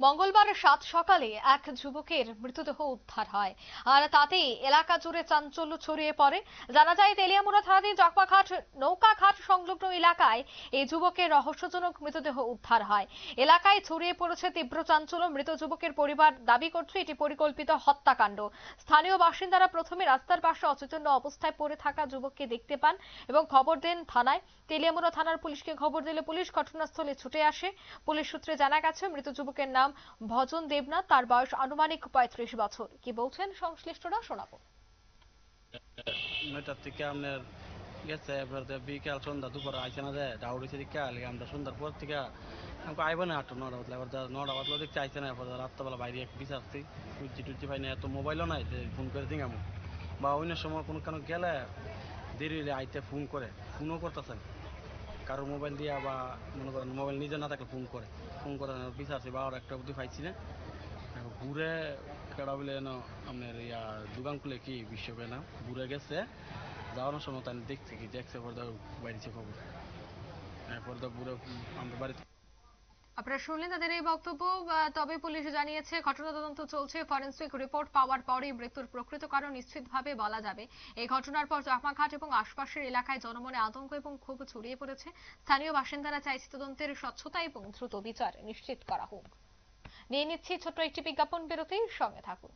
মঙ্গলবার সাত সকালে এক যুবকের মৃতদেহ উদ্ধার হয়। আর তাতেই এলাকা জুড়ে চাঞ্চল্য ছড়িয়ে পড়ে। জানা যায়, তেলিয়ামুড়া থানাধীন জকমাঘাট নৌকাঘাট সংলগ্ন এলাকায় এই যুবকের রহস্যজনক মৃতদেহ উদ্ধার হয়। এলাকায় ছড়িয়ে পড়েছে তীব্র চাঞ্চল্য। মৃত যুবকের পরিবার দাবি করছে, এটি পরিকল্পিত হত্যাকাণ্ড। স্থানীয় বাসিন্দারা প্রথমে রাস্তার পাশে অচেতন্য অবস্থায় পড়ে থাকা যুবককে দেখতে পান এবং খবর দেন থানায়। তেলিয়ামুড়া থানার পুলিশকে খবর দিলে পুলিশ ঘটনাস্থলে ছুটে আসে। পুলিশ সূত্রে জানা গেছে, মৃত যুবকের নাম ভজন দেবনাথ, তার বয়স আনুমানিক পঁয়ত্রিশ বছর। কি বলছেন সংশ্লিষ্টরা, শোনাবো। নয়টার থেকে গেছে সন্ধ্যা, দুপুর আইসে না যায় আলি আমরা সন্ধ্যার পর থেকে আমাকে আইব না, আটটা নটা বাজলে। এবার নটা দেখতে আইসে না এবার বাইরে এক বিচারছি। টুচি টুচি পাই না, এত মোবাইলও নাই যে ফোন করে দিই আমু বা অন্য সময় কোনো কেন গেলে দেরি হলে আইতে ফোন করে। ফোনও করতেছেন কারও মোবাইল দিয়া বা মনে করেন মোবাইল নিজে না থাকলে ফোন করে। ফোন করে বিচারছি বা একটা অবধি পাইছি না। ঘুরে কেডা বলে আপনার ইয়া দোকান খুলে কি বিশ্বকে না ঘুরে গেছে, যাওয়ানোর সময় তাই দেখছি কি, দেখছে পরে বাড়িছে খবর। এরপর তো ঘুরে আমাদের বাড়িতে আপনারা শুনলেন তাদের এই বক্তব্য তবে পুলিশ জানিয়েছে ঘটনা তদন্ত চলছে। ফরেন্সিক রিপোর্ট পাওয়ার পরই মৃত্যুর প্রকৃত কারণ নিশ্চিতভাবে বলা যাবে। এই ঘটনার পর চাকমাঘাট এবং আশপাশের এলাকায় জনমনে আতঙ্ক এবং ক্ষোভ ছড়িয়ে পড়েছে। স্থানীয় বাসিন্দারা চাইছে তদন্তের স্বচ্ছতা এবং দ্রুত বিচার নিশ্চিত করা হোক। নিয়ে নিচ্ছি ছোট্ট একটি বিজ্ঞাপন বিরতির সঙ্গে থাকুন।